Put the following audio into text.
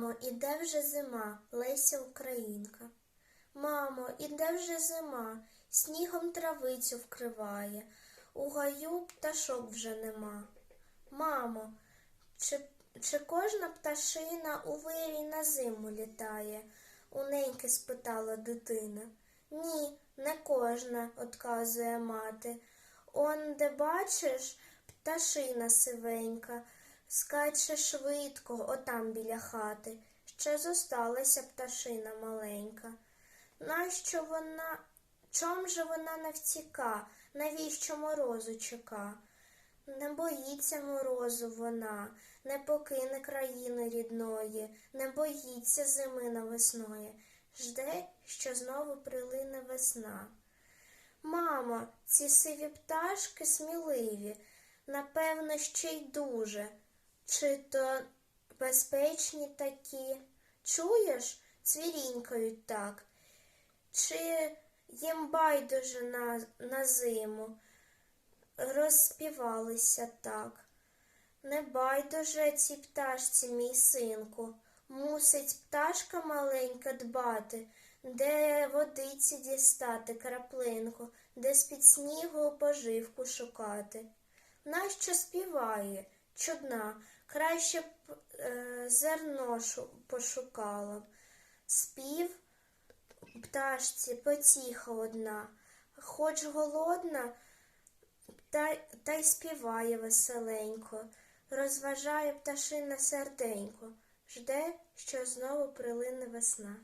Мамо, іде вже зима, Леся Українка. Мамо, іде вже зима, снігом травицю вкриває, у гаю пташок вже нема. Мамо, чи, чи кожна пташина у вирій на зиму літає? У неньки спитала дитина. Ні, не кожна, отказує мати. Он, де бачиш, пташина сивенька, скаче швидко, отам біля хати. Ще зосталася пташина маленька. Нащо вона, чом же вона не втіка, навіщо морозу чека? Не боїться морозу вона, не покине країни рідної, не боїться зими навесної, жде, що знову прилине весна. Мамо, ці сиві пташки сміливі, напевно, ще й дуже. Чи то безпечні такі? Чуєш, цвірінькають так. Чи їм байдуже на, на зиму? Розспівалися так. Не байдуже цій пташці, мій синку, мусить пташка маленька дбати, де водиці дістати краплинку, де з-під снігу поживку шукати. Нащо співає? Чудна, краще б е, зерно шу- пошукала. Спів пташці потіха одна, хоч голодна, та, та й співає веселенько, розважає пташине серденько, жде, що знову прилине весна.